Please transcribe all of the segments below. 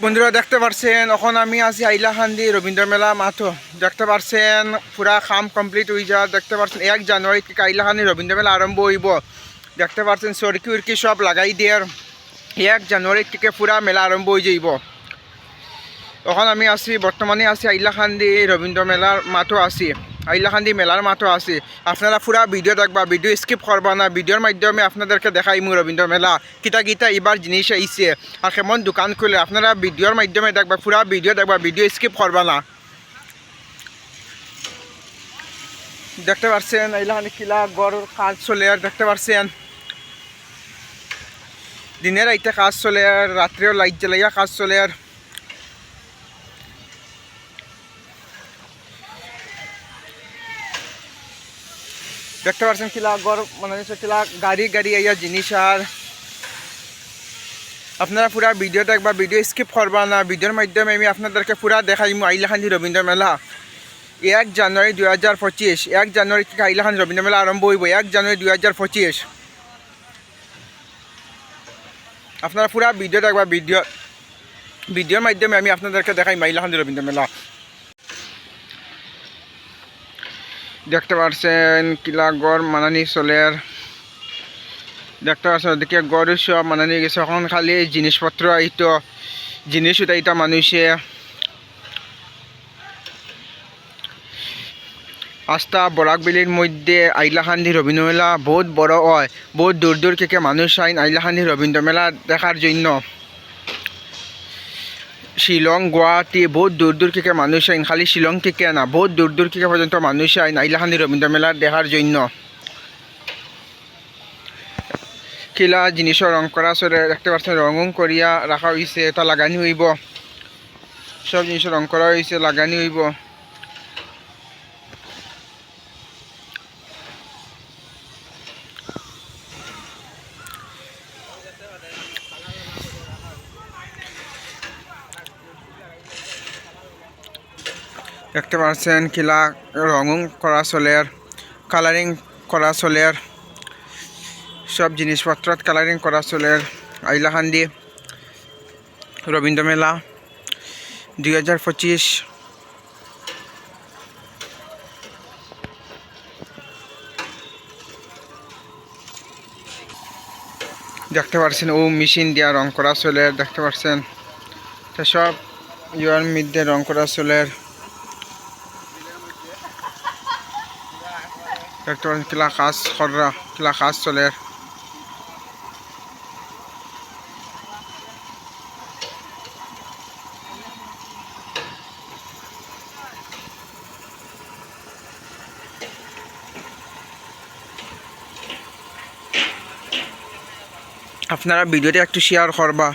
বন্ধুরা দেখতে পারছেন, এখন আমি আছি আইলাখান্দি রবীন্দ্র মেলা মাঠও দেখতে পারছেন, পুরা খাম কমপ্লিট হয়ে যা দেখতে পারছেন, এক জানুয়ারি থেকে আইলাখান্দি রবীন্দ্র মেলা আরম্ভ হইব। দেখতে পারছেন সরকি উরকি সব লাগাই দিয়ে এক জানুয়ারি থেকে পুরা মেলা আরম্ভ হয়ে যাইব। এখন আমি আছি, বর্তমানে আছি আইলাখান্দি রবীন্দ্র মেলার মাঠও আছি। আইলাখান্দি মেলার মাঠও আছি। আপনারা পুরা ভিডিও দেখবা, ভিডিও স্কিপ করবা না ভিডিওর মাধ্যমে আপনাদেরকে দেখাই মু রবীন্দ্র মেলা। কিতা কিতা এবার জিনিস আইছে আর কেমন দোকান খুলে, আপনারা ভিডিওর মাধ্যমে দেখবা পুরা ভিডিও দেখবা, ভিডিও স্কিপ করবা না। দেখতে পাচ্ছেন আইলাখান্দি কিলা গড় কাজ চলে আর দেখতে পাচ্ছেন দিনের আইতে কাজ চলে আর রাত্রেও লাইট জ্বালাইয়া কাজ চলে আর দেখতে পাচ্ছেন কিলা গড় মানে কিলা গাড়ি গাড়ি আইয়া জিনিস আর আপনারা পুরা ভিডিও দেখবা ভিডিও স্কিপ করবা না, ভিডিওর মাধ্যমে আমি আপনাদেরকে পুরা দেখাইম আইলাখান্দি রবীন্দ্র মেলা। এক জানুয়ারি দুই হাজার পঁচিশ, এক জানুয়ারি থেকে আইলাখান্দি রবীন্দ্র মেলা আরম্ভ হইব, এক জানুয়ারি দুই হাজার পঁচিশ। আপনারা পুরা ভিডিও দেখবা ভিডিও, ভিডিওর মাধ্যমে আমি আপনাদেরকে দেখাই মাইলাখান্দি রবীন্দ্র মেলা। দেখতে পাচ্ছেন কিলা গড় মানানি চলের। দেখতে পাচ্ছেন ওদিকে গড় সব মানানি গেছে। এখন খালি জিনিসপত্র আইতো। জিনিস উঠাইতা মানুষে। আস্তা বরাকবিলির মধ্যে আইলাখান্দি রবীন্দ্র মেলা বহুত বড় হয়। বহুত দূর দূর থেকে মানুষ আইন আইলাখান্দি রবীন্দ্র মেলা দেখার জন্য। শিলং গুয়াহাটি বহুত দূর দূর থেকে মানুষ আইন খালি শিলং থেকে না, বহুত দূর দূর থেকে পর্যন্ত মানুষ আইন আইলাখানি রবীন্দ্র মেলা দেখার জন্য। খিলা জিনিসের রং করা সরে দেখতে পাচ্ছেন রং করিয়া রাখা হয়েছে এটা লাগানি হইব। সব জিনিসের রং করা হয়েছে লাগানি হইব। দেখতে পাচ্ছেন কিলা রঙং করা চলের, কালারিং করা চলের, সব জিনিসপত্র কালারিং করা চলের আইলাখান্দি রবীন্দ্র মেলা, দুই হাজার পঁচিশ। দেখতে পাচ্ছেন, ও মেশিন দিয়া রং করা চলের, দেখতে পাচ্ছেন। সব ইয়ার মধ্যে রং করা চলের। দেখতে কিলা কাজ করা কিলা কাজ চলে আপনারা ভিডিওটা একটু শেয়ার করবা।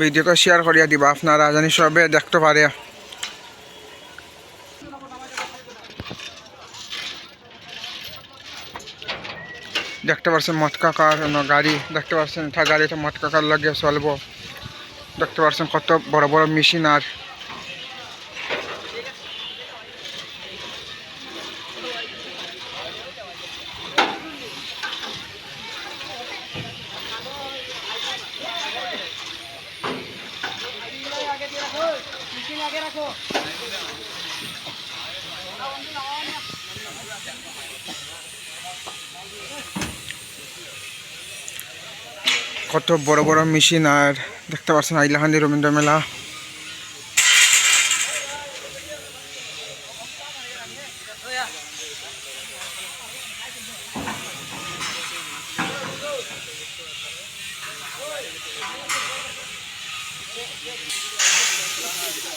ভিডিওটা শেয়ার করিয়া দিবা। আপনারা জানি সবে দেখতে পারে। দেখতে পাচ্ছেন মদ কাকার অন্য গাড়ি, দেখতে পাচ্ছেন এটা গাড়িটা মদ কাকার লাগে চলবো। দেখতে পাচ্ছেন কত বড় বড় মেশিন আর। কত বড় বড় মেশিন আর দেখতে পাচ্ছেন আইলাখান্দি রবীন্দ্র মেলা।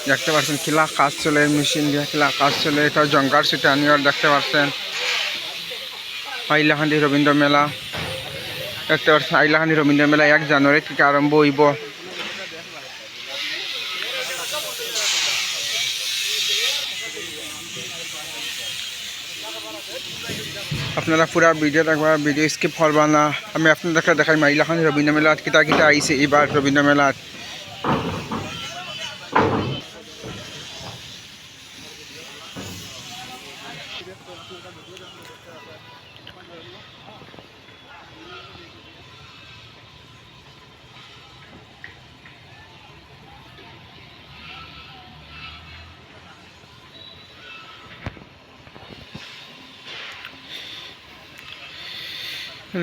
দেখতে পাচ্ছেন কিলা কাজ চলে মেশিন দিয়ে, কিলা কাজ চলে। এটা জঙ্গার সিটে আনিয়ার দেখতে পাচ্ছেন। হাইলাকান্দি রবীন্দ্র মেলা। দেখতে পাচ্ছেন হাইলাকান্দি রবীন্দ্র মেলা এক জানুয়ারি থেকে আরম্ভ হইব। আপনারা পুরা ভিডিও দেখবা, ভিডিও স্কিপ করবা না। আমি আপনাদেরকে দেখাই মাইলাখানি রবীন্দ্র মেলাত কিতা কিতা আইছে এবার রবীন্দ্র মেলাত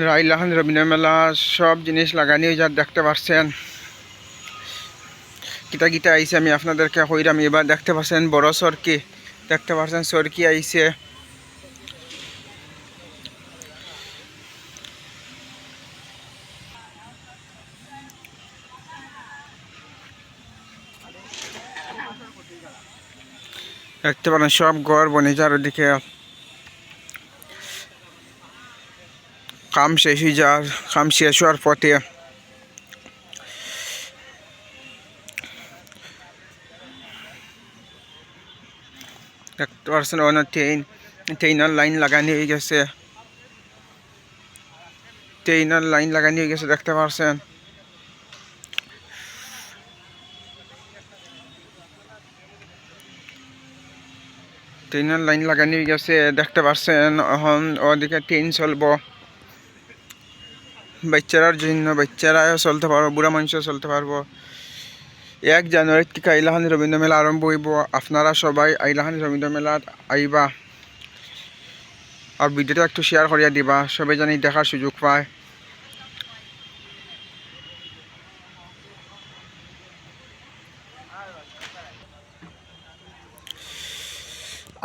রাইলাহান রবীন্দ্র মেলা সব জিনিস লাগানি যা দেখতে পাচ্ছেন কিতা কিতা আইসে আমি আপনাদেরকে হইরাম এবার দেখতে পাচ্ছেন বড় সরকি, দেখতে পাচ্ছেন সরকি আইসে দেখতে পারেন, সব ঘর বনে যার ওদিকে কাম শেষ হয়ে যার কাম শেষ হওয়ার পথে দেখতে পাচ্ছেন অনেক ট্রেন ট্রেনের লাইন লাগানি হয়ে গেছে। ট্রেনের লাইন লাগানি হয়ে গেছে, দেখতে পাচ্ছেন। ট্রেনের লাইন লাগানি হয়ে গেছে, দেখতে পাচ্ছেন, এখন ওদিকে ট্রেন চলবো। বাচ্চারার জন্য বাচ্চারাও চলতে পারব, বুড়া মানুষও চলতে পারব। এক জানুয়ারি থেকে আইলাহানি রবীন্দ্র মেলা আরম্ভ হইব? আপনারা সবাই আইলাহানি রবীন্দ্র মেলাত আইবা আর ভিডিওটা একটু শেয়ার করিয়া দিবা সবাই জানি দেখার সুযোগ পায়।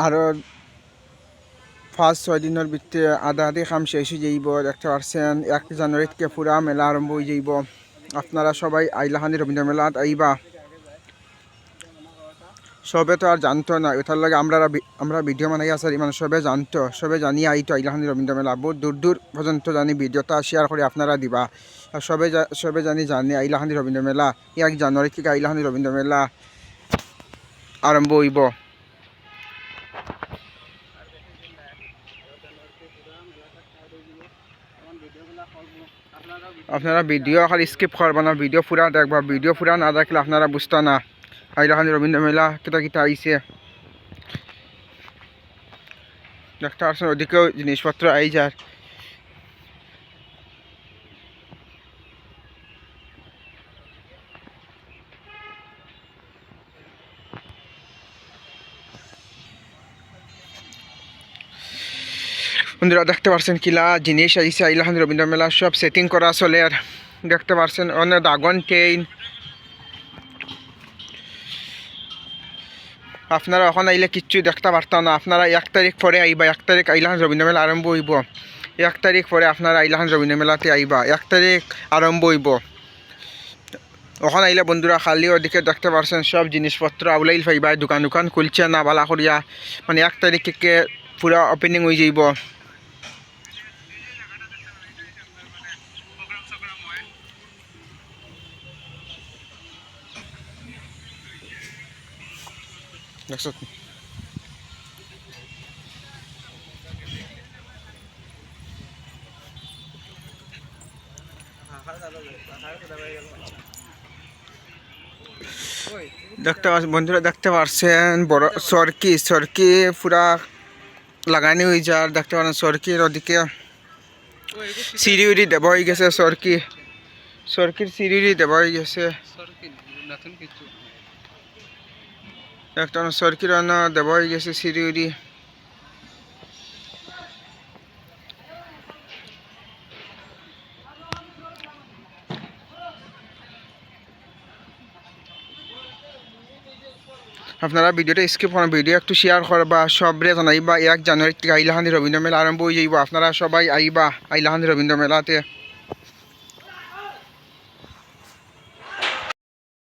আরও পাঁচ, ছয় দিনের ভিতরে আধা আধি কাম শেষ হয়ে যাইব দেখতে পারছেন এক জানুয়ারি পুরা মেলা আরম্ভ হয়ে যাইব আপনারা সবাই আইলাহানি রবীন্দ্র মেলাত আইবা সবে তো আর জানতো না এটার লাগে আমরা আমরা ভিডিও বানাই আসার মানে সবে জানতো। সবে জানি আইতো আইলাহানি রবীন্দ্র মেলা। বহুত দূর দূর পর্যন্ত জানি ভিডিওটা শেয়ার করে আপনারা দিবা। আর সবে সবে জানি জানি আইলাহানি রবীন্দ্র মেলা। এক জানুয়ারি থেকে আইলাহানি রবীন্দ্র মেলা আরম্ভ হইব। আপনারা ভিডিও খালি স্কিপ করবা না ভিডিও পুরা দেখবা। ভিডিও পুরা না দেখলে আপনারা বুঝতো না। আইলাখান রবীন্দ্র মেলা কিতা কিতা আইছে। দেখতে পাচ্ছেন, ওদিকেও জিনিসপত্র আই যার বন্ধুরা, দেখতে পারছেন কিলা জিনিস? আইসে আইলাহান রবীন্দ্র মেলা সব সেটিং করা চলে আর দেখতে পারছেন অনেক দাগন ট্রেন আপনারা এখন আইলে কিচ্ছু দেখতে পারতাম না। আপনারা এক তারিখ পরে আইবা, এক তারিখ আইলাহান রবীন্দ্র মেলা আরম্ভ হইব। এক তারিখ পরে আপনারা আইলাহান রবীন্দ্র মেলাতে আইবা, এক তারিখ আরম্ভ হইব। ওখানে আইলে বন্ধুরা, খালি ওদিকে দেখতে পারছেন সব জিনিসপত্র আউলাইল পাইবা দোকান দোকান খুলছে না বালা করিয়া। মানে এক তারিখে পুরা ওপেনিং হয়ে যাইব। দেখছ দেখতে পাচ্ছেন বন্ধুরা দেখতে পারছেন বড় সরকি সরকি পুরা লাগানি হয়ে যার দেখতে পারেন সরকির ওদিকে সিঁড়ি উড়ি দেওয়া হয়ে গেছে সরকি সরকির সিঁড়ি উড়ি দেওয়া হয়ে গেছে একটা সরকির রান্না দেওয়া হয়ে গেছে সিঁড়ি উড়ি আপনারা ভিডিওটা স্কিপ করেন ভিডিও একটু শেয়ার করবা সবরে জানাইবা এক জানুয়ারি থেকে আইলাহান্দি রবীন্দ্র মেলা আরম্ভ হয়ে যাইব। আপনারা সবাই আইবা আইলাহান্দি রবীন্দ্র মেলাতে